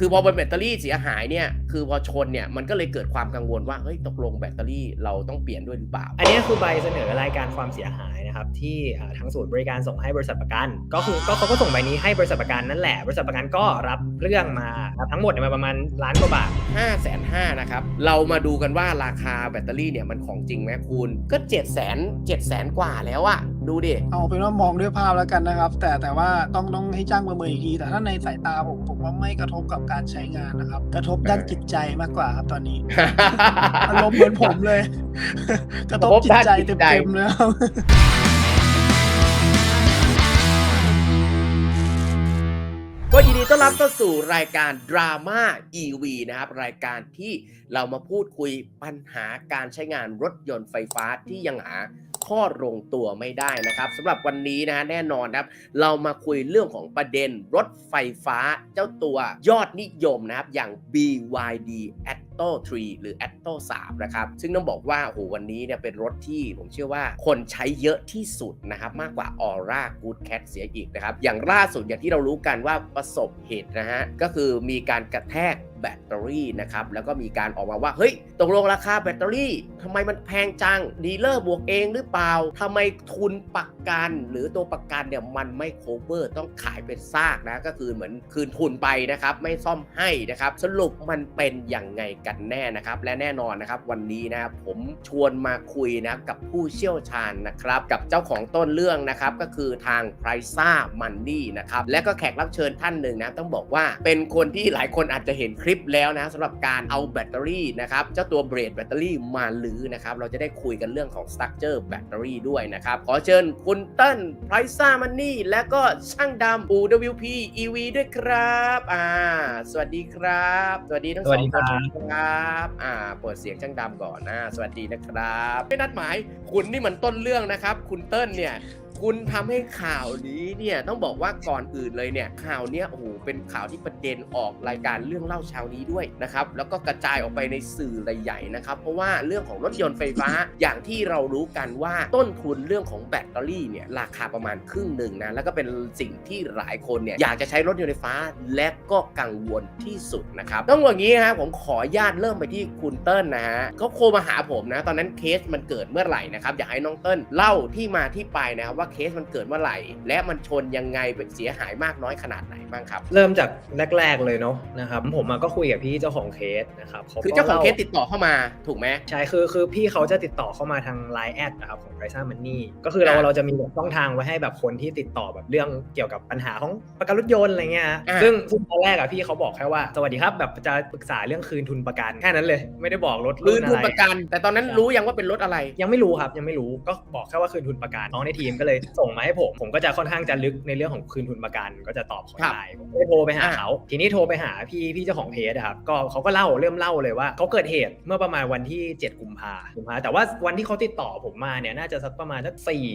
คือพอเป็นแบตเตอรี่เสียหายเนี่ย คือพอชนเนี่ยมันก็เลยเกิดความกังวลว่าเฮ้ยตกลงแบตเตอรี่เราต้องเปลี่ยนด้วยหรือเปล่า อันนี้คือใบเสนอรายการความเสียหายนะครับที่อ่าทางศูนย์บริการส่งให้บริษัทประกัน ก็คือก็เขาก็ส่งใบนี้ให้บริษัทประกันนั่นแหละ บริษัทประกันก็รับเรื่องมาครับทั้งหมดเนี่ยมาประมาณล้านกว่าบาท5 5 0 0 0นะครับเรามาดูกันว่าราคาแบตเตอรี่เนี่ยมันของจริงไหมคุณก็7 0 0 0 0 0 7 0 0 0 0กว่าแล้วอะดูดิเอาเป็นว่ามองด้วยภาพแล้วกันนะครับ แต่แต่ว่าต้องต้องให้จ้างประเมินอีกทีแต่ถ้าในสายตาผมผมว่าไม่กระทบกับการใช้งานนะครับกระทบด้านจิตใจมากกว่าครับตอนนี้ อารมณ์เหมือนผมเลย กระทบจิตใจเต็มๆเลย ก็ยินดีต้อนรับเข้าสู่รายการดราม่า EV นะครับ รายการที่เรามาพูดคุยปัญหาการใช้งานรถยนต์ไฟฟ้าที่ยังหาข้อลงตัวไม่ได้นะครับสำหรับวันนี้นะแน่นอนครับ เรามาคุยเรื่องของประเด็นรถไฟฟ้าเจ้าตัวยอดนิยมนะครับอย่าง BYD Atto 3 หรือ Atto 3นะครับ ซึ่งต้องบอกว่าโอ้โหวันนี้เนี่ยเป็นรถที่ผมเชื่อว่าคนใช้เยอะที่สุดนะครับมากกว่า Aura Good Cat เสียอีกนะครับ อย่างล่าสุดอย่างที่เรารู้กันว่าประสบเหตุนะฮะก็คือมีการกระแทก แบตเตอรี่นะครับแล้วก็มีการออกมาว่าเฮ้ยตกลงราคาแบตเตอรี่ทำไมมันแพงจังดีลเลอร์บวกเองหรือเปล่าทำไมทุนประกันหรือตัวประกันเนี่ยมันไม่ cover ต้องขายเป็นซากนะก็คือเหมือนคืนทุนไปนะครับไม่ซ่อมให้นะครับสรุปมันเป็นอย่างไงกันแน่นะครับและแน่นอนนะครับวันนี้นะครับผมชวนมาคุยนะกับผู้เชี่ยวชาญนะครับกับเจ้าของต้นเรื่องนะครับก็คือทาง p r i c e Money นะครับและก็แขกรับเชิญท่านหนึ่งนะต้องบอกว่าเป็นคนที่หลายคนอาจจะเห็นคลิปแล้วนะสำหรับการเอาแบตเตอรี่นะครับเจ้าตัวเบรดแบตเตอรี่มาลือนะครับเราจะได้คุยกันเรื่องของ structure แบตเตอรี่ด้วยนะครับ ขอเชิญคุณเติ้ล p r i c e Money และก็ช่างดำปู WP EV ด้วยครับอ่าสวัสดีครับ สวัสดีทั้งสองสวัสดีคครันบครับอ่าเปิดเสียงช่างดำก่อนนะสวัสดีนะครับไม่นัดหมายคุณนี่มันต้นเรื่องนะครับ คุณเติ้ลเนี่ย คุณทำให้ข่าวนี้เนี่ยต้องบอกว่าก่อนอื่นเลยเนี่ยข่าวเนี้ยโอ้โหเป็นข่าวที่ประเด็นออกรายการเรื่องเล่าเช้านี้ด้วยนะครับแล้วก็กระจายออกไปในสื่อใหญ่ๆนะครับเพราะว่าเรื่องของรถยนต์ไฟฟ้าอย่างที่เรารู้กันว่าต้นทุนเรื่องของแบตเตอรี่เนี่ยราคาประมาณครึ่งหนึ่งนะแล้วก็เป็นสิ่งที่หลายคนเนี่ยอยากจะใช้รถยนต์ไฟฟ้าและก็กังวลที่สุดนะครับต้องบอกอย่างนี้นะครับผมขออนุญาตเริ่มไปที่คุณเติ้ลนะฮะเขาโทรมาหาผมนะ ตอนนั้นเคสมันเกิดเมื่อไหร่นะครับอยากให้น้องเติ้ลเล่าที่มาที่ไปนะครับว่าเคสมันเกิดเมื่อไหร่ และมันชนยังไงเป็นเสียหายมากน้อยขนาดไหนบ้างครับ เริ่มจากแรก ๆเลยเนาะนะครับผมอะก็คุยกับพี่เจ้าของเคสนะครับขคือเจ้าของเคสล่ติดต่อเข้ามาถูกไหมใช่คือคือพี่เขาจะติดต่อเข้ามาทาง Line แอดนะครับของ p r i c e Money ก็คือเราอ่าเราจะมีแบบช่องทางไว้ให้แบบคนที่ติดต่อแบบเรื่องเกี่ยวกับปัญหาของประกันรถยนต์อะไรเงี้ยฮะอ่าซึ่งซึ่งตอนแรกอะพี่เขาบอกแค่ว่าสวัสดีครับแบบจะปรึกษาเรื่องคืนทุนประกันแค่นั้นเลยไม่ได้บอกรถคืรุ่นนทุนอะไรประกัน แต่ตอนนั้นรู้ยังว่าเป็นรถอะไร ยังไม่รู้ครับยังไม่รู้ก็บอกแค่ว่าคืนทุนประกันน้องในทีมก็เลยส่งมาให้ผม ผมก็จะค่อนข้างจะลึกในเรื่องของคืนทุนประกันก็จะตอบเขาครับได้ผมก็เลยโทรไปหาอ่าเขา ทีนี้โทรไปหาพี่พี่เจ้าของเพจอะครับก็เขาก็เล่าเริ่มเล่าเลยว่าเขาเกิดเหตุเมื่อประมาณวันที่ 7 กุมภากุมภาแต่ว่าวันที่เขาติดต่อผมมาเนี่ยน่าจะสักประมาณสักสี่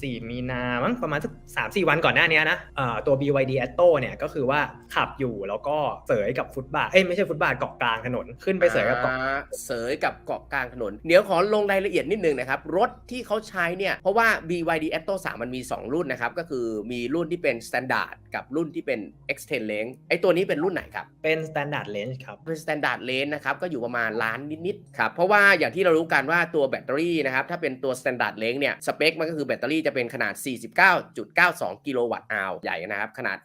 สี่มีนามั้งประมาณสักสามสี่วันก่อนหน้านี้นะเอ่อตัว BYD Atto เนี่ยก็คือว่าขับอยู่แล้วก็เสยกับฟุตบาทเอ้ยไม่ใช่ฟุตบาทเกาะกลางถนนขึ้นไปเสยกับเกาะอ่าเสยกับเกาะกลางถนนเดี๋ยวขอลงรายละเอียดนิดนึงนะครับรถที่เขาใช้เนี่ยเพราะว่า BYD Atto 3มันมี 2 รุ่นนะครับ ก็คือมีรุ่นที่เป็น Standard กับรุ่นที่เป็น Extend Range ไอตัวนี้เป็นรุ่นไหนครับ เป็น standard range ครับ เป็น Standard Range นะครับ ก็อยู่ประมาณล้านนิดๆครับ เพราะว่าอย่างที่เรารู้กันว่าตัวแบตเตอรี่นะครับ ถ้าเป็นตัว Standard Range เนี่ย สเปคมันก็คือแบตเตอรี่จะเป็นขนาด 49.92 กิโลวัตต์อาวใหญ่นะครับ ขนาด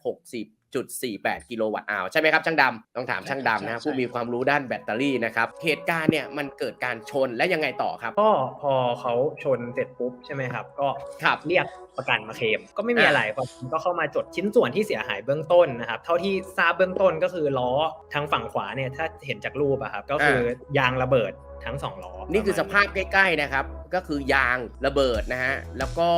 60.48 กิโลวัตต์อาวใช่ไหมครับช่างดำต้องถามช่างดำนะครับใช่ผู้มีความรู้ด้านแบตเตอรี่นะครับเหตุการณ์เนี่ยมันเกิดการชนและยังไงต่อครับ ก็พอเขาชนเสร็จปุ๊บใช่ไหมครับ ก็ครับเรียกประกันมาเคลมก็ไม่มีอ่าอะไรพอก็เข้ามาจดชิ้นส่วนที่เสียหายเบื้องต้นนะครับ เท่าที่ทราบเบื้องต้นก็คือล้อทางฝั่งขวาเนี่ยถ้าเห็นจากรูปอะครับก็คืออยางระเบิดทั้งสองล้อ นี่คือสภาพใกล้ ๆ นะครับ ก็คือยางระเบิดนะฮะ แล้วก็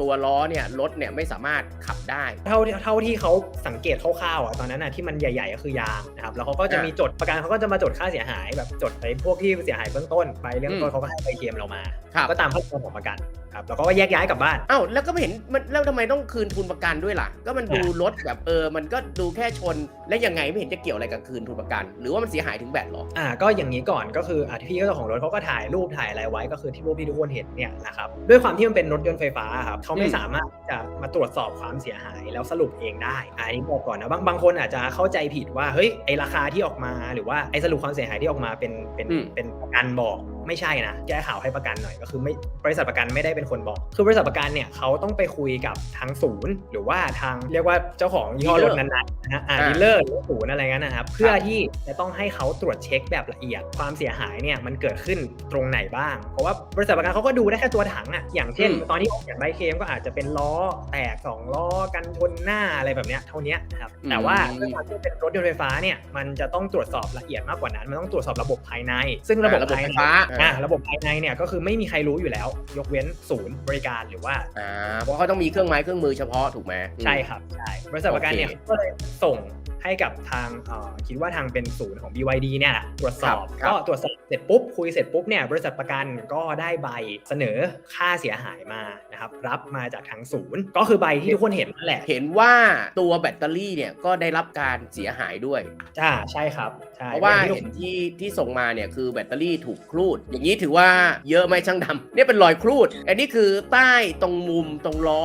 ตัวล้อเนี่ยรถเนี่ยไม่สามารถขับได้ เท่าเท่าที่เขาสังเกตคร่าวๆอะตอนนั้นอะที่มันใหญ่ๆก็คือยางนะครับแล้วเขาก็จะอ่ามีมีจดประกันเขาก็จะมาจดค่าเสียหายแบบจดไปพวกที่เสียหายเบื้องต้นไปเรื่องต้อืนมเขาก็ให้ไปเคลมเรามาครับก็ตามขั้นตอนของประกันครับแล้วก็แยกย้ายกลับบ้านอ้าวแล้วก็ไม่เห็นมันแล้วทำไมต้องคืนทุนประกันด้วยล่ะ ก็มันดูรถแบบเออมันก็ดูแค่ชนและยังไงไม่เห็นจะเกี่ยวอะไรกับคืนทุนประกัน หรือว่ามันเสียหายถึงแบตหรออ่าก็อย่างนี้ก่อนก็คืออะพี่ก็เจ้าของรถเขาก็ถ่ายรูปถ่ายอะไรไว้ก็คือที่พวกพี่ทุกคนเห็นเนี่ยนะครับด้วยความที่มันเป็นรถยนต์ไฟฟ้าครับเขาไม่อืมสามารถจะมาตรวจสอบความเสียหายแล้วสรุปเองได้อะอันนี้บอกก่อนนะบางบางคนอาจจะเข้าใจผิดว่าเฮ้ยไอราคาที่ออกมาหรือว่าไอสรุปความเสียหายที่ออกมาเป็นเป็นอืมเป็นประกันบอก ไม่ใช่นะ แก้ข่าวให้ประกันหน่อยก็คือไม่บริษัทประกันไม่ได้เป็นคนบอก คือบริษัทประกันเนี่ยเขาต้องไปคุยกับทางศูนย์ หรือว่าทางเรียกว่าเจ้าของยี่ห้อรถนั้นๆนะฮะอ่าอ่าดีลเลอร์หรือว่าศูนย์อะไรเงี้ยนะครับเพื่อที่จะต้องให้เขาตรวจเช็คแบบละเอียด ความเสียหายเนี่ยมันเกิดขึ้นตรงไหนบ้าง เพราะว่าบริษัทประกันเขาก็ดูได้แค่ตัวถังอะอย่างเช่นอืมตอนที่ออกอย่างใบเคลมก็อาจจะเป็นล้อแตกสองล้อกันชนหน้าอะไรแบบเนี้ยเท่านี้นะครับแต่ว่าด้วยความที่เป็นรถยนต์ไฟฟ้าเนี่ยมันจะต้องตรวจสอบละเอียดมากกว่านั้นมันต้องตรวจสอบระบบภายใน ซึ่งระบบอ่าระบบภายไฟในฟ้าอ่าระบบภายในเนี่ยก็คือไม่มีใครรู้อยู่แล้ว ยกเว้นศูนย์บริการหรือว่าอ่าเพราะเขาต้องมีเครื่องไม้เครื่องมือเฉพาะถูกไหมใช่ครับใช่บริษัทประกันเนี่ยโอเคก็เลยส่งให้กับทางเอ่อคิดว่าทางเป็นศูนย์ของ BYD เนี่ยแหละตรวจสอบครับก็ตรวจสอบเสร็จปุ๊บคุยเสร็จปุ๊บเนี่ยบริษัทประกันก็ได้ใบเสนอค่าเสียหายมานะครับรับมาจากทางศูนย์ ก็คือใบที่ทุกคนเห็นนั่นแหละ เห็นว่าตัวแบตเตอรี่เนี่ยก็ได้รับการเสียหายด้วยจ้าใช่ครับใช่ เพราะว่าอย่งเห็นที่ที่ที่ส่งมาเนี่ยคือแบตเตอรี่ถูกครูด อย่างนี้ถือว่าเยอะไหมช่างดำเนี่ยเป็นรอยครูด อันนี้คือใต้ตรงมุมตรงล้อ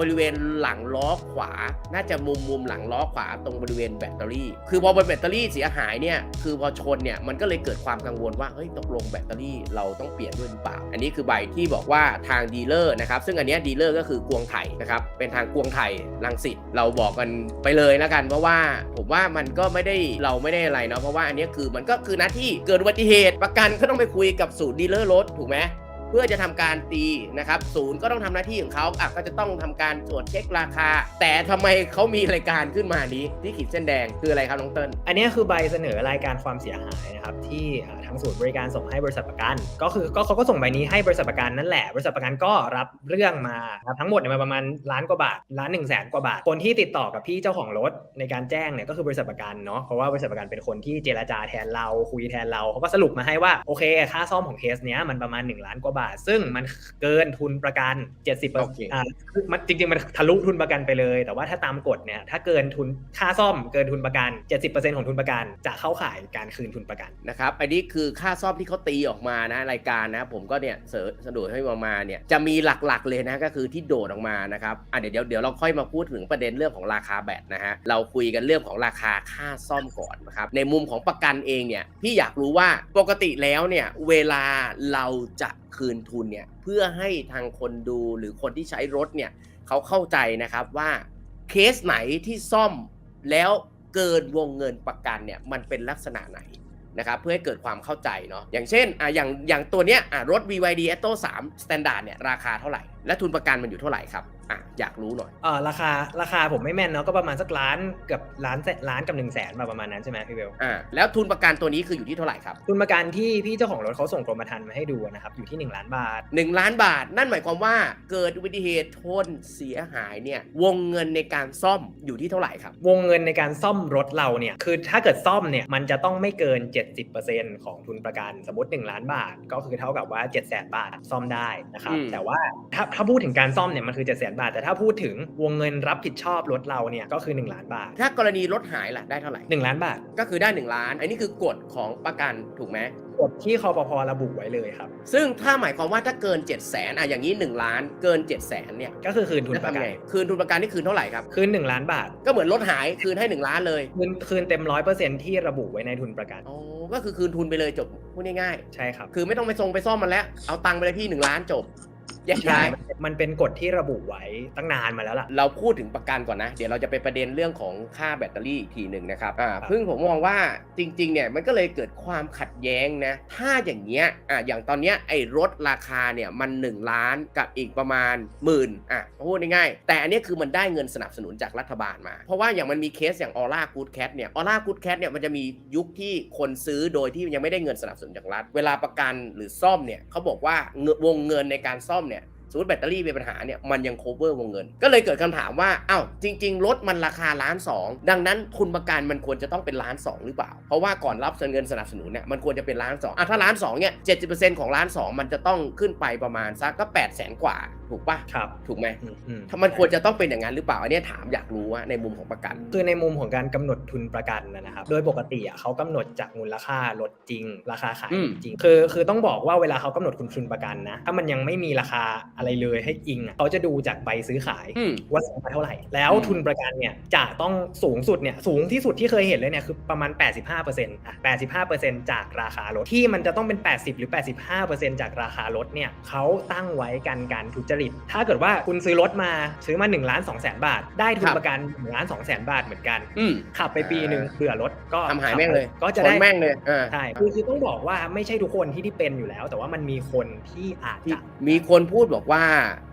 บริเวณหลังล้อขวา น่าจะมุมมุมหลังล้อขวาตรงบริเวณแบตเตอรี่ คือพอบนแบตเตอรี่เสียหายเนี่ยคือพอชนเนี่ยมันก็เลยเกิดความกังวลว่าเฮ้ยตกลงแบตเตอรี่เราต้องเปลี่ยนด้วยหรือเปล่า อันนี้คือใบที่บอกว่าทางดีลเลอร์นะครับซึ่งอันเนี้ยดีลเลอร์ก็คือกวงไถนะครับเป็นทางกวงไถลังสิตเราบอกกันไปเลยแล้วกันเพราะว่าผมว่ามันก็ไม่ได้เราไม่ได้อะไรเนาะเพราะว่าอันนี้คือมันก็คือหน้าที่เกิดอุบัติเหตุประกันก็ต้องไปคุยกับศูนย์ดีลเลอร์รถถูกไหม เพื่อจะทำการตีนะครับศูนย์ก็ต้องทำหน้าที่ของเขาอะก็จะต้องทำการตรวจเช็คราคา แต่ทำไมเขามีรายการขึ้นมานี้ที่ขีดเส้นแดงคืออะไรครับน้องเติ้ลอันนี้คือใบเสนอรายการความเสียหายนะครับที่ทางศูนย์บริการส่งให้บริษัทประกัน ก็คือก็เขาก็ส่งใบนี้ให้บริษัทประกันนั่นแหละบริษัทประกันก็รับเรื่องมาทั้งหมดเนี่ยมันประมาณล้านกว่าบาทล้านหนึ่งแสนกว่าบาท คนที่ติดต่อกับพี่เจ้าของรถในการแจ้งเนี่ยก็คือบริษัทประกันเนาะเพราะว่าบริษัทประกันเป็นคนที่เจรจาแทนเราคุยแทนเราเขาก็สรุปมาให้ว่าโอเค ค่าซ่อมของเคสเนี้ยมันประมาณ1ล้านกว่าบาท ซึ่งมันเกินทุนประกัน 70%โอเคอ่าคือมันจริงๆ มันทะลุทุนประกันไปเลย แต่ว่าถ้าตามกฎเนี่ยถ้าเกินทุนค่าซ่อมเกินทุนประกัน 70%ของทุนประกัน จะเข้าข่ายการคืนทุนประกันนะครับอันนี้คือค่าซ่อมที่เขาตีออกมานะรายการนะ ผมก็เนี่ยเสิร์ชสะดวกให้มามาเนี่ยจะมีหลักๆเลยนะก็คือที่โดดออกมานะครับอะเดี๋ยวเดี๋ยวเดี๋ยวเราค่อยมาพูดถึงประเด็นเรื่องของราคาแบตนะฮะเราคุยกันเรื่องของราคาค่าซ่อมก่อนนะครับในมุมของประกันเองเนี่ยพี่อยากรู้ว่าปกติแล้วเนี่ยเวลาเราจะ คืนทุนเนี่ยเพื่อให้ทางคนดูหรือคนที่ใช้รถเนี่ยเขาเข้าใจนะครับว่าเคสไหนที่ซ่อมแล้วเกินวงเงินประกันเนี่ยมันเป็นลักษณะไหนนะครับเพื่อให้เกิดความเข้าใจเนาะอย่างเช่นอะอย่างอย่างตัวเนี้ยอะรถ BYD Atto 3 Standard เนี่ยราคาเท่าไหร่และทุนประกันมันอยู่เท่าไหร่ครับอะอยากรู้หน่อยเอ่อราคาราคาผมไม่แม่นเนาะก็ประมาณสักล้านเกับล้านแสนล้านกับหนึ่งแสนมาประมาณนั้นใช่ไหมพี่เบลอ่าแล้วทุนประกันตัวนี้คืออยู่ที่เท่าไหร่ครับทุนประกันที่พี่เจ้าของรถเขาส่งกรมธรรม์มาให้ดูนะครับอยู่ที่ 1 ล้านบาท 1 ล้านบาท นั่นหมายความว่าเกิดอุบัติเหตุชนเสียหายเนี่ยวงเงินในการซ่อมอยู่ที่เท่าไหร่ครับ วงเงินในการซ่อมรถเราเนี่ยคือถ้าเกิดซ่อมเนี่ยมันจะต้องไม่เกิน 70%ของทุนประกันสมมติ 1 ล้านบาท ก็คือเท่ากับว่า7 0 0 0 0 0บาทซ่อมได้นะครับอืมแต่ว่าถ้าถ้าพูดถึงการซ่อมเนี่ยมันคือ7 0 0 0 0 0 บาท แต่ถ้าพูดถึงวงเงินรับผิดชอบรถเราเนี่ยก็คือ 1 ล้านบาท ถ้ากรณีรถหายล่ะได้เท่าไหร่1ล้านบาทก็คือได้ 1 ล้าน อันนี้คือกฎของประกันถูกไหมกฎที่คอปพระบุไว้เลยครับ ซึ่งถ้าหมายความว่าถ้าเกิน 7 0 0 0 0 0อะอย่างนี้ 1 ล้านเกิน 7 0 0 0 0 0เนี่ยก็คือคืนทุนจะประทำกันไงคืนทุนประกันนี่คืนเท่าไหร่ครับคืน 1 ล้านบาท ก็เหมือนรถหายคืนให้ 1 ล้านเลยคืนคืนเต็มร้อยเปอร์เซ็นที่ระบุไว้ในทุนประกันอ๋อก็คือคืนทุนไปเลยจบพูดง่ายใช่ครับๆคือไม่ต้องไปทรงไปซ่อมมันแล้วเอาตังค์ไปเลยพี่หนึ่งล้านจบ แยกใช่ย้ายมันเป็นกฎที่ระบุไว้ตั้งนานมาแล้วล่ะ เราพูดถึงประกันก่อนนะ เดี๋ยวเราจะไปประเด็นเรื่องของค่าแบตเตอรี่อีกทีหนึ่งนะครับอ่าครับเพิ่งผมมองว่าจริงๆเนี่ยมันก็เลยเกิดความขัดแย้งนะ ถ้าอย่างเงี้ยอ่าอย่างตอนเนี้ยไอ้รถราคาเนี่ยมัน 1 ล้านกับอีกประมาณหมื่นอะพูดง่ายๆแต่อันเนี้ยคือมันได้เงินสนับสนุนจากรัฐบาลมา เพราะว่าอย่างมันมีเคสอย่างออร่ากูดแคทเนี่ยออร่ากูดแคทเนี่ยมันจะมียุคที่คนซื้อโดยที่ยังไม่ได้เงินสนับสนุนจากรัฐ เวลาประกันหรือซ่อมเนี่ยเขาบอกว่าเงินวงเงินในการซ่อมเนี่ย สมมติแบตเตอรี่มีปัญหาเนี่ยมันยังโคเวอร์วงเงิน ก็เลยเกิดคำถามว่าอ้าวจริง ๆ รถมันราคาล้านสองดังนั้นทุนประกันมันควรจะต้องเป็นล้านสองหรือเปล่า เพราะว่าก่อนรับเงินสนับสนุนเนี่ยมันควรจะเป็นล้านสองอะถ้าล้านสองเนี่ยเจ็ดสิบเปอร์เซ็นต์ของล้านสองมันจะต้องขึ้นไปประมาณสักก็แปดแสนกว่า ถูกปะครับ ถูกไหมอืมอืมถ้ามันควรจะต้องเป็นอย่างนั้นหรือเปล่าอันเนี้ยถามอยากรู้ว่าในมุมของประกัน คือในมุมของการกำหนดทุนประกันนะนะครับ โดยปกติอะเขากำหนดจากมูลค่ารถจริง ราคาขายอืมจริง คือคือต้องบอกว่าเวลาเขากำหนดคุณทุนประกันนะ ถ้ามันยังไม่มีราคาอะไรเลยให้อิงอะเขาจะดูจากใบซื้อขายอืมว่าซื้อมาเท่าไหร่ แล้วอืมทุนประกันเนี่ยจะต้องสูงสุดเนี่ยสูงที่สุดที่เคยเห็นเลยเนี่ยคือประมาณ 85%อะ85%จากราคารถที่มันจะต้องเป็น 80 หรือ 85%จากราคารถเนี่ยเขาตั้งไว้กันการทุจริต ถ้าเกิดว่าคุณซื้อรถมาซื้อมา1ล้าน2แสนบาท ได้ทุคนรับประกัน1ล้าน2แสนบาทเหมือนกันอืมขับไปปีหนึ่งเบื่อรถก็ทำหายแม่งเลย ก็จะชได้นแม่งเลยอ่าใช่คือคือต้องบอกว่าไม่ใช่ทุกคนที่ที่เป็นอยู่แล้ว แต่ว่ามันมีคนที่อาจที่จะมีคนพูดบอกว่า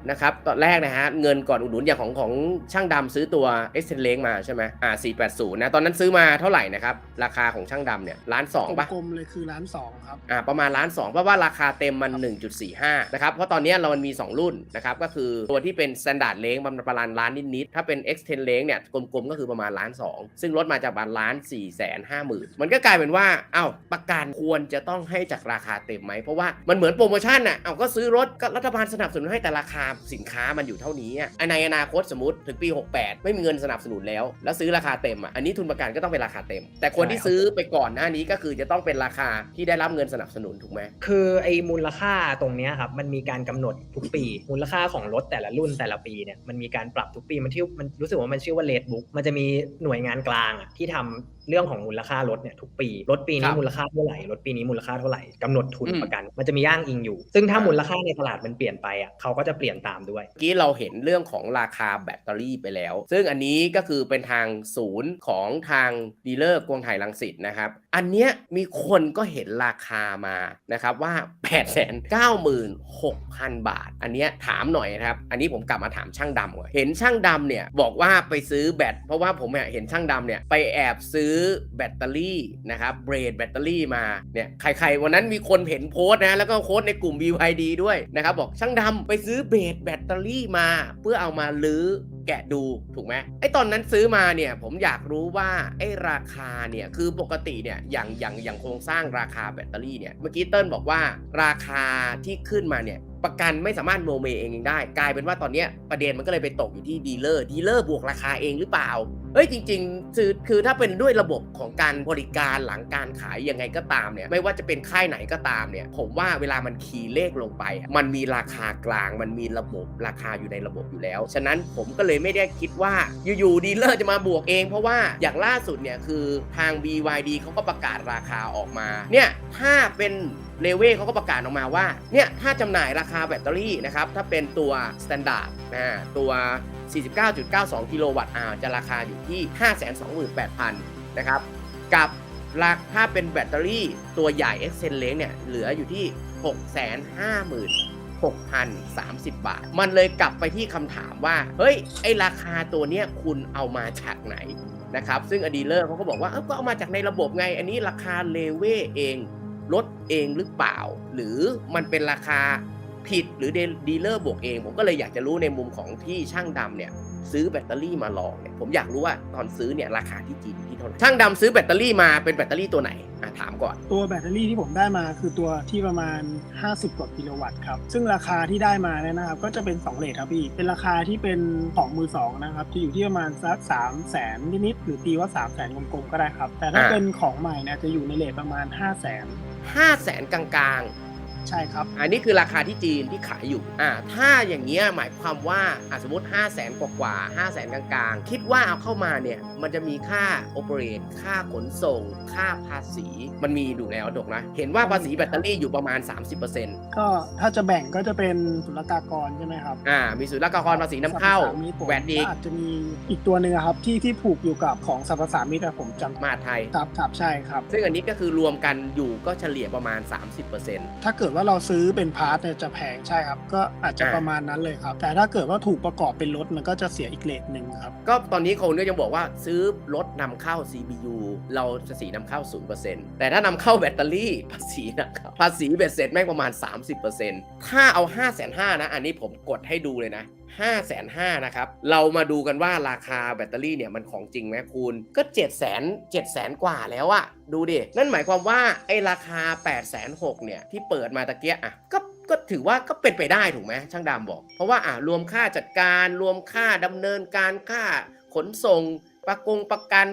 นะครับตอนแรกนะฮะเงินก่อนอุดหนุนอย่างของของช่างดำซื้อตัว e x t e n l e n มาใช่ไหมอ่า480นะตอนนั้นซื้อมาเท่าไหร่นะครับราคาของช่างดำเนี่ยล้านสองปะกลมๆเลยคือล้านสองครับอ่าประมาณล้านสองเพราะว่าราคาเต็มมัน 1.45นะครับเพราะตอนนี้เรามันมี 2 รุ่นนะครับก็คือตัวที่เป็น standard range มันประมาณล้านนิดๆถ้าเป็น extend range เนี่ยกลมๆก็คือประมาณล้านสองซึ่งลดมาจากประมาณล้าน4ี่แสนห้าหมื่นมันก็กลายเป็นว่าเอ้าประกันควรจะต้องให้จากราคาเต็มไหมเพราะว่ามันเหมือนโปรโมชั่นน่ะเอาก็ซื้อรถก็รัฐบาลสนับสนุนให้แต่ราคาสินค้ามันอยู่เท่านี้อะในอนาคตสมมติถึงปี 68 ไม่มีเงินสนับสนุนแล้ว แล้วซื้อราคาเต็มอะอันนี้ทุนประกันก็ต้องเป็นราคาเต็ม แต่คนที่ซื้อไปก่อนหน้านี้ก็คือจะต้องเป็นราคาที่ได้รับเงินสนับสนุนถูกไหมคือไอ้มูลค่าตรงนี้ครับมันมีการกำหนดทุกปีมูลค่าของรถแต่ละรุ่นแต่ละปีเนี่ยมันมีการปรับทุกปีมันที่มันรู้สึกว่ามันชื่อว่าเลทบุ๊กมันจะมีหน่วยงานกลางอะที่ทำ เรื่องของมูลค่ารถเนี่ยทุกปี รถปีคนี้รับมูลค่าเท่าไหร่รถปีนี้มูลค่าเท่าไหร่กำหนดทุนอืมประกัน มันจะมีย่างอิงอยู่ ซึ่งถ้าอ่ามูมูลค่าในตลาดมันเปลี่ยนไปอะเขาก็จะเปลี่ยนตามด้วยเมื่อกี้เราเห็นเรื่องของราคาแบตเตอรี่ไปแล้ว ซึ่งอันนี้ก็คือเป็นทางศูนย์ของทางดีลเลอร์กวงไทยลังสิตนะครับ อันเนี้ยมีคนก็เห็นราคามานะครับว่า8 9 6 0 0 0 บาท อันเนี้ยถามหน่อยนะครับ อันนี้ผมกลับมาถามช่างดำก่อนเห็นช่างดำเนี่ยบอกว่าไปซื้อแบตเพราะว่าผมเนี่ยเห็นช่างดำเนี่ยไปแอบซื้อแบตเตอรี่นะครับเบรดแบตเตอรี่มาเนี่ยใครๆวันนั้นมีคนเห็นโพสต์นะแล้วก็โค้ดในกลุ่ม BYD ด้วยนะครับบอกช่างดำไปซื้อเบรดแบตเตอรี่มา เพื่อเอามาลื้อแกะดูถูกไหมไอ้ตอนนั้นซื้อมาเนี่ยผมอยากรู้ว่าไอ้ราคาเนี่ยคือปกติเนี่ยอย่างอย่างอย่างโครงสร้างราคาแบตเตอรี่เนี่ยเมื่อกี้เติ้ลบอกว่าราคาที่ขึ้นมาเนี่ยประกันไม่สามารถโนเมเองได้ กลายเป็นว่าตอนเนี้ยประเด็นมันก็เลยไปตกอยู่ที่ดีลเลอร์ดีลเลอร์บวกราคาเองหรือเปล่า เฮ้ยจริงๆคือคือถ้าเป็นด้วยระบบของการบริการหลังการขายยังไงก็ตามเนี่ยไม่ว่าจะเป็นค่ายไหนก็ตามเนี่ยผมว่าเวลามันคีย์เลขลงไป มันมีราคากลาง มันมีระบบราคาอยู่ในระบบอยู่แล้ว ฉะนั้นผมก็เลยไม่ได้คิดว่าอยู่ๆดีลเลอร์จะมาบวกเอง เพราะว่าอย่างล่าสุดเนี่ยคือทาง BYD เขาก็ประกาศราคาออกมาเนี่ยถ้าเป็นเลเวเขาก็ประกาศออกมาว่าเนี่ยถ้าจำหน่ายราคาแบตเตอรี่นะครับถ้าเป็นตัว Standard นะตัว 49.92 กิโลวัตต์อาวจะราคาอยู่ที่ 528,000 นะครับ กับราคาเป็นแบตเตอรี่ตัวใหญ่ e x c e l l e n เนี่ย เหลืออยู่ที่ 656,030 บาท มันเลยกลับไปที่คำถามว่า เฮ้ย ไอราคาตัวเนี้ยคุณเอามาจากไหนนะครับ ซึ่งอดีเลอร์เขาก็บอกว่า เอ้าก็เอามาจากในระบบไง อันนี้ราคาเลเวเองลดเองหรือเปล่า หรือมันเป็นราคา ผิดหรือดีลเลอร์บวกเอง ผมก็เลยอยากจะรู้ในมุมของที่ช่างดำเนี่ยซื้อแบตเตอรี่มาลองเนี่ยผมอยากรู้ว่าตอนซื้อเนี่ยราคาที่จริงที่เท่าไหร่ช่างดำซื้อแบตเตอรี่มาเป็นแบตเตอรี่ตัวไหนอะถามก่อน ตัวแบตเตอรี่ที่ผมได้มาคือตัวที่ประมาณ 50 กว่ากิโลวัตต์ครับ ซึ่งราคาที่ได้มาเนี่ยนะครับก็จะเป็น 2 เลทครับพี่ เป็นราคาที่เป็นของมือสองนะครับจะอยู่ที่ประมาณสัก3แสนนิดๆหรือตีว่า3แสนกลมๆก็ได้ครับ แต่ถ้าอ่าเป็นของใหม่เนี่ยจะอยู่ในเลทประมาณ5แสน5 0 0แสนกลาง ใช่ครับๆอันนี้คือราคาที่จีนที่ขายอยู่อ่าถ้าอย่างเงี้ยหมายความว่าอะสมมติ 5 0 0แสนกว่าๆ5 0 0แสนกลางๆ คิดว่าเอาเข้ามาเนี่ยมันจะมีค่าโอเปเรตค่าขนส่ง ค่าภาษีมันมีอยู่แล้วดกนะ เห็นว่าภาษีแบตเตอรี่อยู่ประมาณ 30%ก็ถ้าจะแบ่งก็จะเป็นศุลกากรใช่ไหมครับอ่ามีศุลกากรภาษีนำเข้าสรรพสมิตแวดอีกอาจจะมีอีกตัวหนึ่งอะครับที่ที่ผูกอยู่กับของสรรพสามิตอะผมจำมาไทยครับครับใช่ครับ ซึ่งอันนี้ก็คือรวมกันอยู่ก็เฉลี่ยประมาณ 30%ถ้าเกิดว่าเราซื้อเป็นพาร์ทเนี่ยจะแพงใช่ครับ ก็อาจจะอ่าประมาณนั้นเลยครับ แต่ถ้าเกิดว่าถูกประกอบเป็นรถมันก็จะเสียอีกเลทหนึ่งครับ ก็ตอนนี้คนก็ยังบอกว่าซื้อรถนำเข้า CBU เราภาษีนำเข้า 0%แต่ถ้านำเข้าแบตเตอรี่ภาษีนะครับภาษีเบ็ดเสร็จแม่งประมาณ 30%ถ้าเอา 5 5 0 0 0นะ อันนี้ผมกดให้ดูเลยนะ 5 5 0 0 0นะครับ เรามาดูกันว่าราคาแบตเตอรี่เนี่ยมันของจริงไหมคุณ ก็7 0 0 0 0 0 7 0 0 0 กว่าแล้วอะดูดิ นั่นหมายความว่าไอ้ราคา 8 6 0 0 0เนี่ยที่เปิดมาตะเกียอะก็ก็ถือว่าก็เป็นไปได้ถูกไหมช่างดำบอก เพราะว่าอ่ารวมค่าจัดการรวมค่าดำเนินการค่าขนส่งประกงประกัน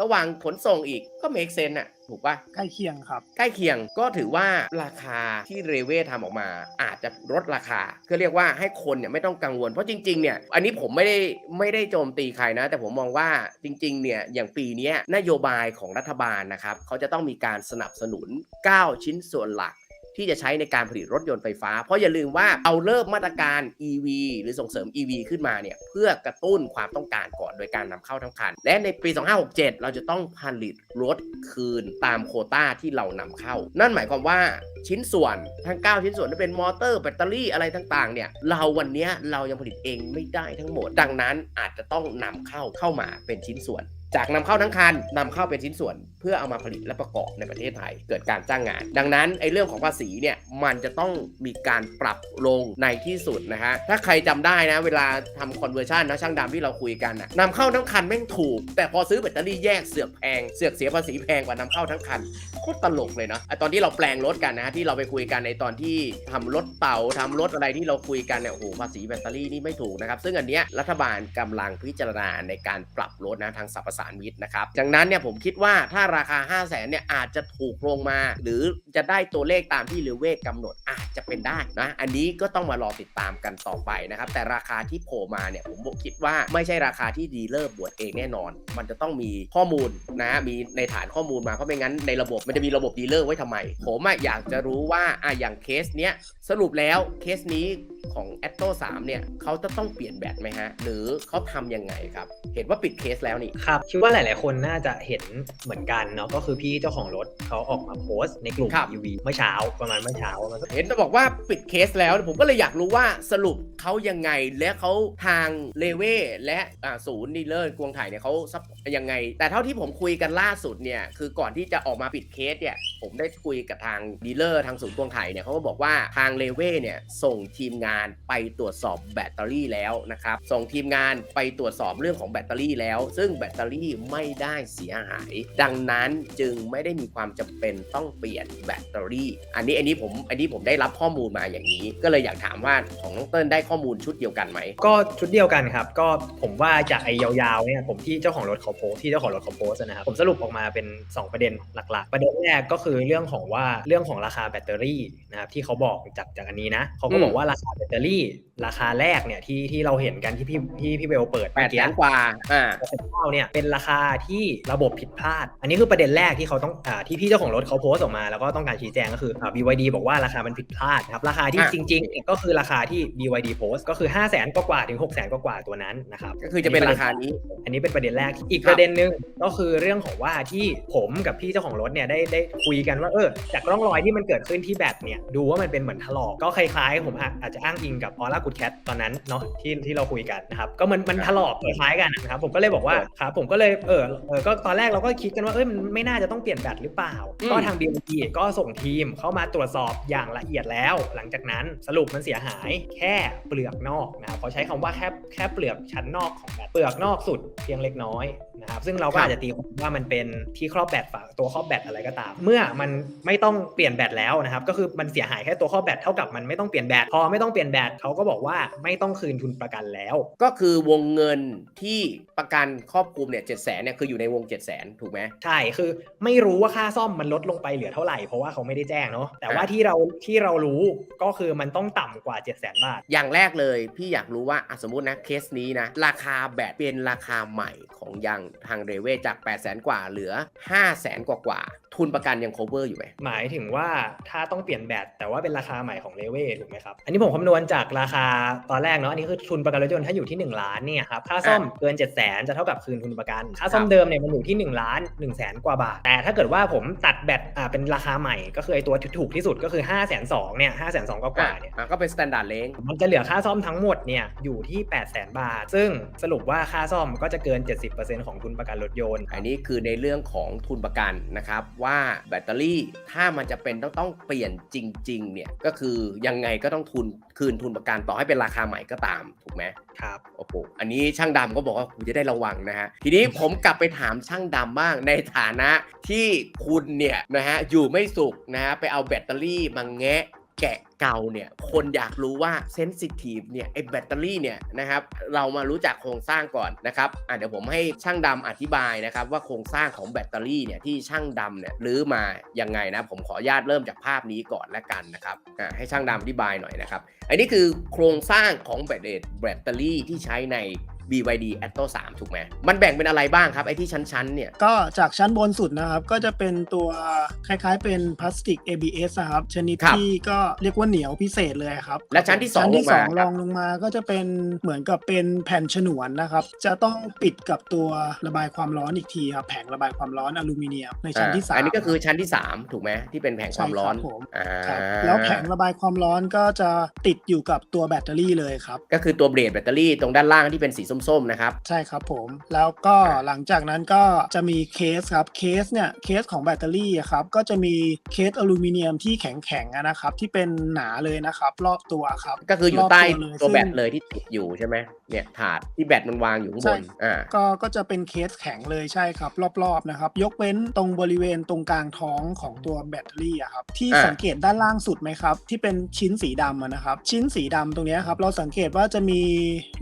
ระหว่างขนส่งอีกก็ make sense อะถูกปะใกล้เคียงครับ ใกล้เคียงก็ถือว่าราคาที่เรเว่ทำออกมา อาจจะลดราคาก็เรียกว่าให้คนเนี่ยไม่ต้องกังวล เพราะจริงๆเนี่ยอันนี้ผมไม่ได้ไม่ได้โจมตีใครนะ แต่ผมมองว่าจริงๆเนี่ยอย่างปีเนี้ยนโยบายของรัฐบาลนะครับเขาจะต้องมีการสนับสนุน 9 ชิ้นส่วนหลัก ที่จะใช้ในการผลิตรถยนต์ไฟฟ้า เพราะอย่าลืมว่าเอาเริ่มมาตรการ EV หรือส่งเสริม EV ขึ้นมาเนี่ยเพื่อกระตุ้นความต้องการก่อนโดยการนำเข้าทั้งคัน และในปี 2567 เราจะต้องผลิตรถคืนตามโคต้าที่เรานำเข้า นั่นหมายความว่าชิ้นส่วนทั้ง 9 ชิ้นส่วนที่เป็นมอเตอร์แบตเตอรี่อะไรต่างๆเนี่ยเราวันนี้เรายังผลิตเองไม่ได้ทั้งหมด ดังนั้นอาจจะต้องนำเข้าเข้ามาเป็นชิ้นส่วน จากนำเข้าทั้งคันนำเข้าเป็นชิ้นส่วน พื่อเอามาผลิตและประกอบในประเทศไทย เกิดการจ้างงาน ดังนั้นไอ้เรื่องของภาษีเนี่ยมันจะต้องมีการปรับลงในที่สุดนะฮะถ้าใครจำได้นะ เวลาทำ conversion นนะช่างดำที่เราคุยกันนะนำเข้าทั้งคันแม่งถูก แต่พอซื้อแบตเตอรี่แยกเสือกแพงเสือกเสียภาษีแพงกว่านำเข้าทั้งคันโคตรตลกเลยเนาะไอ้ตอนที่เราแปลงรถกันนะที่เราไปคุยกันในตอนที่ทำรถเต่าทำรถอะไรที่เราคุยกันเนี่ยโอ้โหภาษีแบตเตอรี่นี่ไม่ถูกนะครับซึ่งอันเนี้ยรัฐบาลกำลังพิจารณาในการปรับลดนะทางสรรพสานมิตนะครับดังนั้นเนี่ยผมคิดว่าถ้าราคา 5 0 0แสนเนี่ยอาจจะถูกลงมา หรือจะได้ตัวเลขตามที่เลเวกกำหนดอาจจะเป็นได้นะ อันนี้ก็ต้องมารอติดตามกันต่อไปนะครับ แต่ราคาที่โผล่มาเนี่ยผมคิดว่าไม่ใช่ราคาที่ดีเลอร์บวชเองแน่นอน มันจะต้องมีข้อมูลนะมีในฐานข้อมูลมาเพราะไม่งั้นในระบบมันจะมีระบบดีลเลอร์ไว้ทำไม ผมออยากจะรู้ว่าอะอย่างเคสเนี้ยสรุปแล้วเคสนี้ของ a t t o 3 เนี่ยเขาจะต้องเปลี่ยนแบตไหมฮะ หรือเขาทำยังไงครับ เห็นว่าปิดเคสแล้วนี่ ครับ คิดว่าหลาย ๆ คนน่าจะเห็นเหมือนกันเนาะก็คือพี่เจ้าของรถเขาออกมาโพสต์ในกลุ่มครับ UV เมื่อเช้าประมาณเมื่อเช้ามันก็เห็นจะบอกว่าปิดเคสแล้ว ผมก็เลยอยากรู้ว่าสรุปเขายังไงและเขาทางเลเวและอ่าศูนย์ดีลเลอร์กวงไถ่เนี่ยเขาซัพยังไง แต่เท่าที่ผมคุยกันล่าสุดเนี่ยคือก่อนที่จะออกมาปิดเคสเนี่ยผมได้คุยกับทางดีลเลอร์ทางศูนย์กวงไถ่เนี่ยเขาก็บอกว่าทางเลเว่เนี่ยส่งทีมงานไปตรวจสอบแบตเตอรี่แล้วนะครับ ส่งทีมงานไปตรวจสอบเรื่องของแบตเตอรี่แล้ว ซึ่งแบตเตอรี่ไม่ได้เสียหาย ดังนั้นจึงไม่ได้มีความจำเป็นต้องเปลี่ยนแบตเตอรี่ อันนี้อันนี้ผมอันนี้ผมได้รับข้อมูลมาอย่างนี้ ก็เลยอยากถามว่าของน้องเติ้ลได้ข้อมูลชุดเดียวกันไหมก็ชุดเดียวกันครับ ก็ผมว่าจากไอ้ยาวๆเนี่ยผมที่เจ้าของรถเขาโพสที่เจ้าของรถเขาโพสนะครับผมสรุปออกมาเป็น 2 ประเด็นหลักๆ ประเด็นแรกก็คือเรื่องของว่าเรื่องของราคาแบตเตอรี่นะครับที่เขาบอกจากจากอันนี้นะเขาก็อืมบอกว่าราคาแบตเตอรี่ ราคาแรกเนี่ยที่ที่เราเห็นกันที่พี่พี่พี่เบลเปิดแปดเมื่อแสกี้นกว่าอ่าเก้าเนี่ยเป็นราคาที่ระบบผิดพลาด อันนี้คือประเด็นแรกที่เขาต้องอ่าที่พี่เจ้าของรถเขาโพสต์ออกมาแล้วก็ต้องการชี้แจงก็คืออ่า BYD บอกว่าราคามันผิดพลาดนะครับราคาที่อะจริงๆเนี่ยก็คือราคาที่ BYD โพสต์ก็คือ5 0 0 0 0 0กว่าๆถึง6 0 0 0 0 0กว่าๆตัวนั้นนะครับก็คือจะเป็นราคานี้ อันนี้เป็นประเด็นแรกอีกครับประเด็นหนึ่งก็คือเรื่องของว่าที่ผมกับพี่เจ้าของรถเนี่ยได้ได้คุยกันว่าเออจากร่องรอยที่มันเกิดขึ้นที่แบตเนี่ยดูว่ามันเป็นเหมือนถลอกก็คล้ายๆ ผมอาอาจจะอ้างอิงกับออร่ากูดแคทตอนนั้นเนาะที่ที่เราคุยกันนะครับก็มันมันถลอกคล้ายๆกันนะครับผมก็เลยบอกว่าครับผมก็เลยเออเออก็ตอนแรกเราก็คิดกันว่าเอ้ยมันไม่น่าจะต้องเปลี่ยนแบตหรือเปล่าอืมก็ทาง BMT ก็ส่งทีมเข้ามาตรวจสอบอย่างละเอียดแล้ว หลังจากนั้นสรุปมันเสียหายแค่เปลือกนอกนะครับเขาใช้คำว่าแค่แค่เปลือกชั้นนอกของแบตเปลือกนอกสุดเพียงเล็กน้อยนะครับซึ่งเราก็อาจจะตีความว่ามันเป็นที่ครอบแบตฝาตัวครอบแบตอะไรก็ตาม เมื่อมันไม่ต้องเปลี่ยนแบตแล้วนะครับก็คือมันเสียหายแค่ตัวครอบแบตเท่ากับมันไม่ต้องเปลี่ยนแบตพอไม่ต้องเปลี่ยนแบตเขาก็บอกว่าไม่ต้องคืนทุนประกันแล้ว ก็คือวงเงินที่ประกันครอบคลุมเนี่ยเจ็ดแสนเนี่ยคืออยู่ในวงเจ็ดแสนถูกไหมใช่คือไม่รู้ว่าค่าซ่อมมันลดลงไปเหลือเท่าไหร่เพราะว่าเขาไม่ได้แจ้งเนาะแต่ว่าอ่าที่เราที่เรารู้ก็คือมันต้องต่ำกว่า 7 0 0 0 0 0 บาท อย่างแรกเลยพี่อยากรู้ว่าอะสมมตินะเคสนี้นะราคาแบตเป็นราคาใหม่ของยังทางเรเวจาก 8 0 0แสนกว่าเหลือ 5 0 0แสนกว่ากว่าๆ ทุนประกันยัง cover อยู่ไหมหมายถึงว่าถ้าต้องเปลี่ยนแบตแต่ว่าเป็นราคาใหม่ของเลเวถูกไหมครับอันนี้ผมคำนวณจากราคาตอนแรกเนาะอันนี้คือทุนประกันรถยนต์ถ้าอยู่ที่ 1 ล้านเนี่ยครับค่าซ่อมเกิน7 0 0 0 0 0จะเท่ากับคืนทุนประกัน ค่าซ่อมเดิมเนี่ยมันอยู่ที่1ล้าน1แสนกว่าบาท แต่ถ้าเกิดว่าผมตัดแบตอ่าเป็นราคาใหม่ก็คือไอตัวที่ถูกที่สุดก็คือ 5 2 0 0 0เนี่ย5 2 0 0 0กว่าๆเนี่ยอะก็เป็น standard range มันจะเหลือค่าซ่อมทั้งหมดเนี่ยอยู่ที่ 8 0 0 0 0 0 บาท ซึ่งสรุปว่าค่าซ่อมก็จะเกิน 70%ของทุนประกันรถยนต์ อันนี้คือในเรื่องของทุนประกันนะครับว่าแบตเตอรี่ถ้ามันจะเป็นต้องต้องเปลี่ยนจริงๆเนี่ยก็คือยังไงก็ต้องทุนคืนทุนประกันต่อให้เป็นราคาใหม่ก็ตามถูกไหมครับโอ้โหอันนี้ช่างดำก็บอกว่าคุณจะได้ระวังนะฮะทีนี้ผมกลับไปถามช่างดำบ้างในฐานะที่คุณเนี่ยนะฮะอยู่ไม่สุขนะฮะไปเอาแบตเตอรี่มาแงะแกะเก่าเนี่ยคนอยากรู้ว่าเซนซิทีฟเนี่ยไอแบตเตอรี่เนี่ยนะครับเรามารู้จักโครงสร้างก่อนนะครับอะเดี๋ยวผมให้ช่างดำอธิบายนะครับว่าโครงสร้างของแบตเตอรี่เนี่ยที่ช่างดำเนี่ยรื้อมายังไงนะผมขออนุญาตเริ่มจากภาพนี้ก่อนละกันนะครับอะให้ช่างดำอธิบายหน่อยนะครับอันนี้คือโครงสร้างของแบตแบตเตอรี่ที่ใช้ใน BYD Atto 3 ถูกไหม มันแบ่งเป็นอะไรบ้างครับ ไอ้ที่ชั้น ๆ เนี่ย ก็จากชั้นบนสุดนะครับ ก็จะเป็นตัวคล้ายๆ เป็นพลาสติก ABS อะครับ ชนิดครับที่ก็เรียกว่าเหนียวพิเศษเลยครับ และชั้นที่สองชั้นที่ลงสมาองครรับองลงมาก็จะเป็นเหมือนกับเป็นแผ่นฉนวนนะครับ จะต้องปิดกับตัวระบายความร้อนอีกทีครับ แผงระบายความร้อนอลูมิเนียมในชั้นที่สามอันนี้ก็คือชั้นที่ 3 ถูกไหมที่เป็นแผงความร้อนใช่ครับผมอ่าครับแล้วแผงระบายความร้อนก็จะติดอยู่กับตัวแบตเตอรี่เลยครับ ก็คือตัวเบรดแบตเตอรี่ตรงด้านล่างที่เป็นสีส้มๆนะครับ ใช่ครับผม แล้วก็หลังจากนั้นก็จะมีเคสครับเคสเนี่ยเคสของแบตเตอรี่อะครับก็จะมีเคสอลูมิเนียมที่แข็งๆอะนะครับที่เป็นหนาเลยนะครับ รอบตัวครับ ก็คืออยู่รบใต้เลยตัวแบตซึ่งเลยที่ติดอยู่ใช่ไหมเนี่ยถาดที่แบตมันวางอยู่ข้างบนใช่อ่าก็ก็จะเป็นเคสแข็งเลยใช่ครับ รอบๆนะครับ ยกเว้นตรงบริเวณตรงกลางท้องของตัวแบตเตอรี่อะครับที่อ่าสังเกตด้านล่างสุดไหมครับ ที่เป็นชิ้นสีดำอะนะครับ ชิ้นสีดำตรงเนี้ยครับเราสังเกตว่าจะมี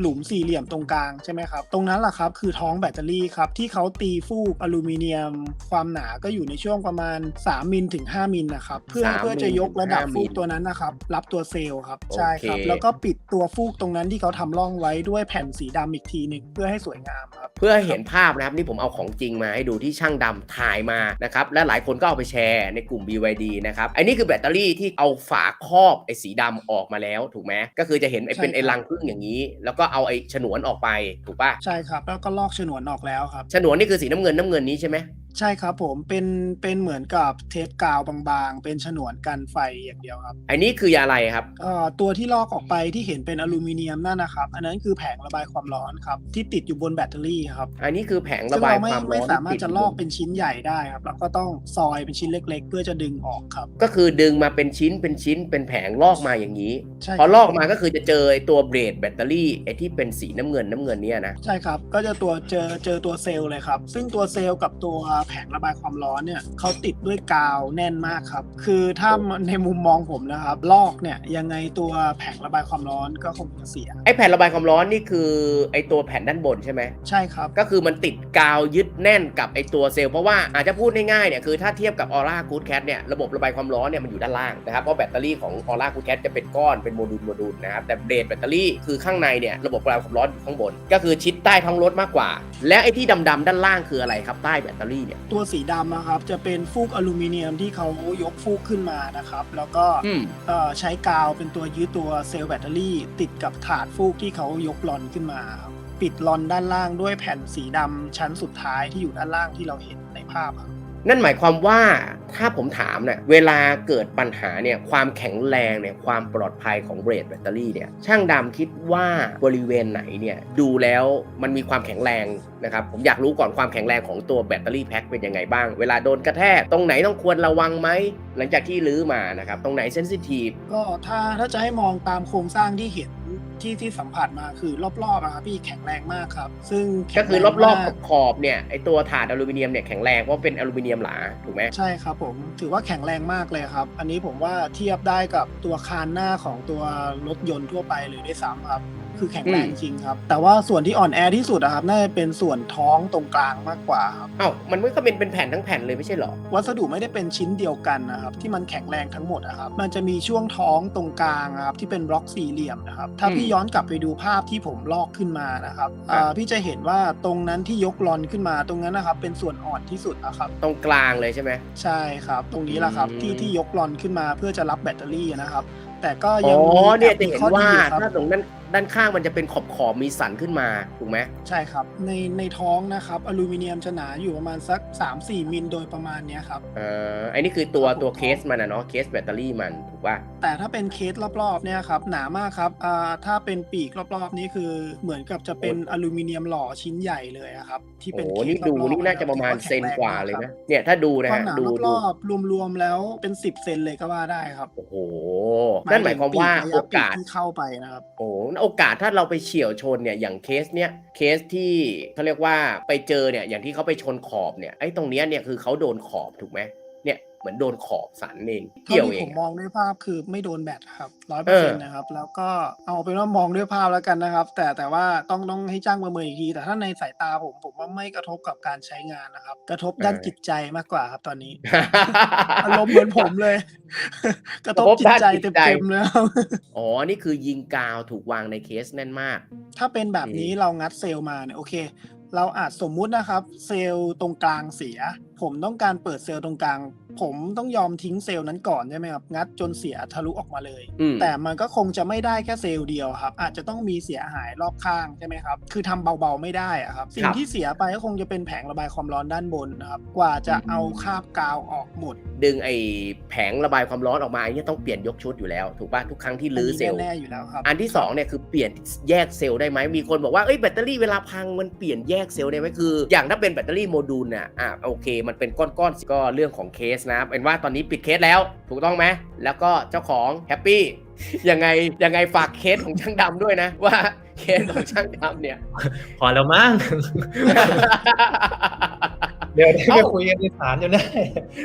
หลุมสี่เหลี่ยมตรงกลางใช่ไหมครับ ตรงนั้นแหละครับคือท้องแบตเตอรี่ครับที่เขาตีฟูกอลูมิเนียม ความหนาก็อยู่ในช่วงประมาณ 3มิลถึง 5มิลนะครับเพื่อ3เพื่อจะยกระดับถึง5ฟูกมิลตัวนั้นนะครับรับตัวเซลล์ครับใช่โอเคครับแล้วก็ปิดตัวฟูกตรงนั้นที่เขาทำร่องไว้ด้วยแผ่นสีดำอีกทีหนึ่งเพื่อให้สวยงามครับเพื่อให้เห็นภาพนะครับนี่ผมเอาของจริงมาให้ดูที่ช่างดำถ่ายมานะครับและหลายคนก็เอาไปแชร์ในกลุ่ม BYD นะครับอันนี้คือแบตเตอรี่ที่เอาฝาครอบไอ้สีดำออกมาแล้วถูกไหมก็คือจะเห็นไอ้เป็นใช่ครับไอ้รังพึ่งอย่างนี้ แล้วก็เอาไอ้ฉนวนออกไปถูกป่ะใช่ครับแล้วก็ลอกฉนวนออกแล้วครับฉนวนนี่คือสีน้ำเงินน้ำเงินนี้ใช่ไหม ใช่ครับผมเป็นเป็นเหมือนกับเทปกาวบางๆ เป็นฉนวนกันไฟอย่างเดียวครับอันนี้คืออะไรครับเอ่อตัวที่ลอกออกไปที่เห็นเป็นอลูมิเนียมนั่นนะครับ อันนั้นคือแผงระบายความร้อนครับ ที่ติดอยู่บนแบตเตอรี่ครับอันนี้คือแผงซึ่ระงบายเราไม่ความร้ไม่อนสามารถที่จะติดลอกเป็นชิ้นใหญ่ได้ครับเราก็ต้องซอยเป็นชิ้นเล็ก ๆ เพื่อจะดึงออกครับ ก็คือดึงมาเป็นชิ้นเป็นชิ้นเป็นแผงลอกมาอย่างนี้ใช่พอครับลอกมาก็คือจะเจอไอ้ตัวเบรดแบตเตอรี่ไอ้ที่เป็นสีน้ำเงินน้ำเงินเนี่ยนะ ใช่ครับ ก็จะตัวเจอเจอตัวเซลล์เลยครับ ซึ่งตัวเซลล์กับตัวแผงระบายความร้อนเนี่ยเขาติดด้วยกาวแน่นมากครับ คือถ้าในมุมมองผมนะครับ ลอกเนี่ยยังไงตัวแผงระบายความร้อนก็คงจะเสียไอ้แผ่นระบายความร้อนนี่คือไอ้ตัวแผ่นด้านบนใช่ไหมใช่ครับ ก็คือมันติดกาวยึดแน่นกับไอตัวเซลล์เพราะว่าอาจจะพูดง่ายๆเนี่ยคือถ้าเทียบกับ Aura Good Cat เนี่ยระบบระบายความร้อนเนี่ยมันอยู่ด้านล่างนะครับเพราะแบตเตอรี่ของ Aura Good Cat จะเป็นก้อนเป็นโมดูลโมดูลนะครับแต่เบรดแบตเตอรี่คือข้างในเนี่ยระบบระบายความร้อนอยู่ข้างบน ก็คือชิดใต้ท้องรถมากกว่า และไอ้ที่ดำๆด้านล่างคืออะไรครับใต้แบตเตอรี่เนี่ยตัวสีดำนะครับ จะเป็นฟูกอลูมิเนียมที่เขายกฟูกขึ้นมานะครับ แล้วก็อืม เอ่อใช้กาวเป็นตัวยึดตัวเซลล์แบตเตอรี่ ติดกับถาดฟูกที่เขายกลอนขึ้นมาครับปิดลอนด้านล่างด้วยแผ่นสีดำชั้นสุดท้ายที่อยู่ด้านล่างที่เราเห็นในภาพครับ นั่นหมายความว่าถ้าผมถามเนี่ยเวลาเกิดปัญหาเนี่ยความแข็งแรงเนี่ยความปลอดภัยของเบรดแบตเตอรี่เนี่ยช่างดำคิดว่าบริเวณไหนเนี่ยดูแล้วมันมีความแข็งแรงนะครับผมอยากรู้ก่อนความแข็งแรงของตัวแบตเตอรี่แพ็คเป็นยังไงบ้าง เวลาโดนกระแทกตรงไหนต้องควรระวังไหมหลังจากที่ลื้อมานะครับตรงไหนเซนซิทีฟก็ถ้าถ้าจะให้มองตามโครงสร้างที่เห็น ที่ที่สัมผัสมาคือรอบๆอะครับพี่แข็งแรงมากครับ ซึ่งแข็ก็งคือแงรอบมากๆขอบๆเนี่ยไอตัวถาดอลูมิเนียมเนี่ยแข็งแรงเพราะเป็นอลูมิเนียมหลาถูกไหมใช่ครับผมถือว่าแข็งแรงมากเลยครับ อันนี้ผมว่าเทียบได้กับตัวคานหน้าของตัวรถยนต์ทั่วไปเลยด้วยซ้ำครับคือแข็งแรงจริงครับ แต่ว่าส่วนที่อ่อนแอที่สุดอะครับน่าจะเป็นส่วนท้องตรงกลางมากกว่าครับเอ้ามันไม่ก็เป็นเป็นแผ่นทั้งแผ่นเลยไม่ใช่เหรอวัสดุไม่ได้เป็นชิ้นเดียวกันนะครับที่มันแข็งแรงทั้งหมดนะครับมันจะมีช่วงท้องตรงกลางนะครับที่เป็นบล็อกสี่เหลี่ยมนะครับถ้าอืมพี่ย้อนกลับไปดูภาพที่ผมลอกขึ้นมานะครับครับอ่าพี่จะเห็นว่าตรงนั้นที่ยกลอนขึ้นมาตรงนั้นนะครับ เป็นส่วนอ่อนที่สุดนะครับ ตรงกลางเลยใช่ไหมใช่ครับ ตรงนี้แหละครับอืมที่ที่ยกลอนขึ้นมาเพื่อจะรับแบตเตอรี่นะครับ แต่ก็อ๋ยังอมีเนี่ยแอบจะมีเห็นข้อดีว่าครับถ้าตรงด้าน ด้านข้างมันจะเป็นขอบขอบๆมีสันขึ้นมาถูกไหมใช่ครับ ในในท้องนะครับอลูมิเนียมจะหนาอยู่ประมาณสัก 3-4 มิลโดยประมาณเนี้ยครับ เอ่ออันนี้คือตัวครับผมตัวเคสมันนะเนาะเคสแบตเตอรี่มันถูกป่ะ แต่ถ้าเป็นเคสรอบๆเนี่ยครับหนามากครับอ่าถ้าเป็นปีกรอบๆนี้คือเหมือนกับจะเป็นอลูมิเนียมหล่อชิ้นใหญ่เลยอะครับที่เป็นโอ้เคสนี่ดูรอบๆนี่น่าจะประมาณถือเซนกว่าเลยแข็นะงแรงมเนี่ยถ้าดูคนะรับความฮะหนาดูรดู อบๆรวมๆแล้วเป็น 10 เซนเลยก็ว่าได้ครับโอ้โห นั่นหมายความว่าถึงโอปีระยะปีกาส ที่เข้าไปนะครับ โอ้โหโอกาสถ้าเราไปเฉี่ยวชนเนี่ยอย่างเคสเนี้ยเคสที่เขาเรียกว่าไปเจอเนี่ยอย่างที่เขาไปชนขอบเนี่ยไอ้ตรงเนี้ยเนี่ยคือเขาโดนขอบถูกไหม เนี่ยเหมือนโดนขอบสันเองเท่าเกี่ยวที่เอผงมมองด้วยภาพคือไม่โดนแบตครับร้อยเปเออร์เซ็อนต์นะครับ แล้วก็เอาเป็นว่ามองด้วยภาพแล้วกันนะครับ แต่แต่ว่าต้องต้องให้จ้างประเมินอีกที แต่ถ้าในสายตาผมผมว่าไม่กระทบกับการใช้งานนะครับ กระทบด้านจิตใจมากกว่าครับตอนนี้อารมณ์เหมือนผมเลย กระทบจิตใจเต็มๆเลยครับอ๋อนี่คือยิงกาวถูกวางในเคสแน่นมาก ถ้าเป็นแบบนี้เรางัดเซลล์มาเนี่ยโอเค เราอาจสมมุตินะครับ เซลล์ตรงกลางเสีย ผมต้องการเปิดเซลล์ตรงกลาง ผมต้องยอมทิ้งเซลล์นั้นก่อนใช่ไหมครับงัดจนเสียทะลุออกมาเลยอืมแต่มันก็คงจะไม่ได้แค่เซลล์เดียวครับ อาจจะต้องมีเสียหายรอบข้างใช่ไหมครับคือทำเบาๆไม่ได้อะครับ สิ่งที่เสียไปก็คงจะเป็นแผงระบายความร้อนด้านบนนะครับกว่าจะเอาคราบกาวออกหมด ดึงไอ้แผงระบายความร้อนออกมาอันนี้ต้องเปลี่ยนยกชุดอยู่แล้วถูกป่ะทุกครั้งที่ลื้อเซลล์แน่ๆอยู่แล้วครับอันที่สองเนี่ยคือเปลี่ยนแยกเซลล์ได้ไหมมีคนบอกว่าเอ้ยแบตเตอรี่เวลาพังมันเปลี่ยนแยกเซลล์ได้ไหมคือ อย่างถ้าเป็นแบตเตอรี่โมดูลน่ะอะโอเคมันเป็นก้อนๆก็เรื่องของเคสนะเป็นว่าตอนนี้ปิดเคสแล้ว ถูกต้องไหมแล้วก็เจ้าของแฮปปี้ยังไงยังไงฝากเคสของช่างดำด้วยนะว่าเคสของช่างดำเนี่ย พอแล้วมั้งเดี๋ยวได้ไปคุยกันในศาลจนได้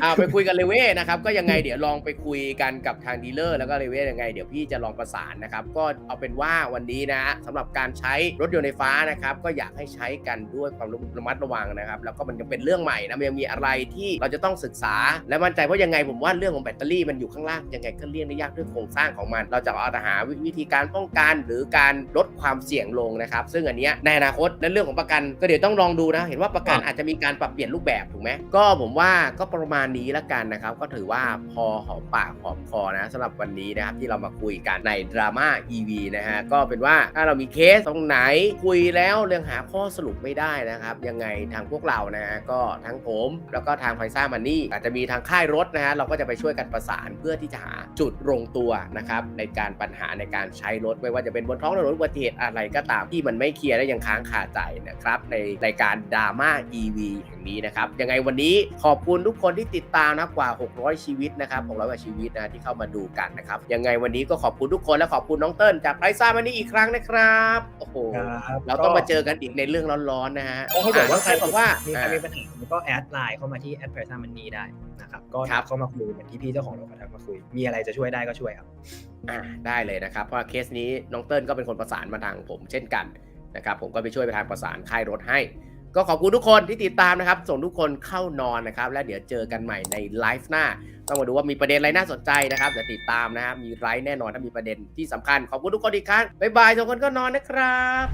อ่าไปคุยกันเลเว่นะครับก็ยังไงเดี๋ยวลองไปคุยกันกับทางดีลเลอร์แล้วก็เลเว่ยังไงเดี๋ยวพี่จะลองประสานนะครับ ก็เอาเป็นว่าวันนี้นะสำหรับการใช้รถยนต์ไฟฟ้านะครับ ก็อยากให้ใช้กันด้วยความระมัดระวังนะครับ แล้วก็มันยังเป็นเรื่องใหม่นะมันยังมีอะไรที่เราจะต้องศึกษาและมั่นใจเพราะยังไงผมว่าเรื่องของแบตเตอรี่มันอยู่ข้างล่างยังไงก็เลี่ยงได้ยากด้วยโครงสร้างของมัน เราจะเอาแต่หาวิธีการป้องกันหรือการลดความเสี่ยงลงนะครับ ซึ่งอันเนี้ยในอนาคตในเรื่องของประกันก็เดี๋ยวต้องลองดูนะ เห็นว่าประกันครับอาจจะมีการปรับเปลี่ยนรูปแบบถูกไหมก็ผมว่าก็ประมาณนี้ละกันนะครับ ก็ถือว่าพอหอมปากหอมคอนะสำหรับวันนี้นะครับที่เรามาคุยกันในดราม่า EV นะฮะก็เป็นว่าถ้าเรามีเคสตรงไหนคุยแล้วเรื่องหาข้อสรุปไม่ได้นะครับ ยังไงทางพวกเรานะฮะก็ทั้งผม แล้วก็ทางไฟซ่ามันนี่อาจจะมีทางค่ายรถนะฮะเราก็จะไปช่วยกันประสานเพื่อที่จะหาจุดลงตัวนะครับในการปัญหาในการใช้รถไม่ว่าจะเป็นบนท้องถนนอุบัติเหตุอะไรก็ตามที่มันไม่เคลียร์และยังค้างคาใจนะครับ ในรายการดราม่า EV แห่งนี้นะครับ ยังไงวันนี้ขอบคุณทุกคนที่ติดตามนะกว่า 600 ชีวิตนะครับ600กว่าชีวิตนะที่เข้ามาดูกันนะครับ ยังไงวันนี้ก็ขอบคุณทุกคนและขอบคุณน้องเติ้ลจากไพรซ่ามันนี่อีกครั้งนะครับโอ้โหครับเราต้องมาเจอกันอีกในเรื่องร้อนๆนะฮะก็ถ้าเกิดว่าใครอะบอกว่ามีใครอะมีปัญหาก็แอดไลน์เข้ามาที่แอดเพรสมันนี่ได้ นะครับก็ครับเข้ามาคุยเหมือนที่พี่เจ้าของรถเขาทักมาคุย มีอะไรจะช่วยได้ก็ช่วยครับอ่าได้เลยนะครับ เพราะว่าเคสนี้น้องเติ้ลก็เป็นคนประสานมาทางผมเช่นกันนะครับผมก็ไปช่วยไปทางประสานค่ายรถให้ ก็ขอบคุณทุกคนที่ติดตามนะครับ ส่งทุกคนเข้านอนนะครับ แล้วเดี๋ยวเจอกันใหม่ในไลฟ์หน้า ต้องมาดูว่ามีประเด็นอะไรน่าสนใจนะครับเดี๋ยวติดตามนะครับมีไลฟ์แน่นอนถ้ามีประเด็นที่สำคัญขอบคุณทุกคนอีกครั้งบ๊ายบายทุกคนก็นอนนะครับ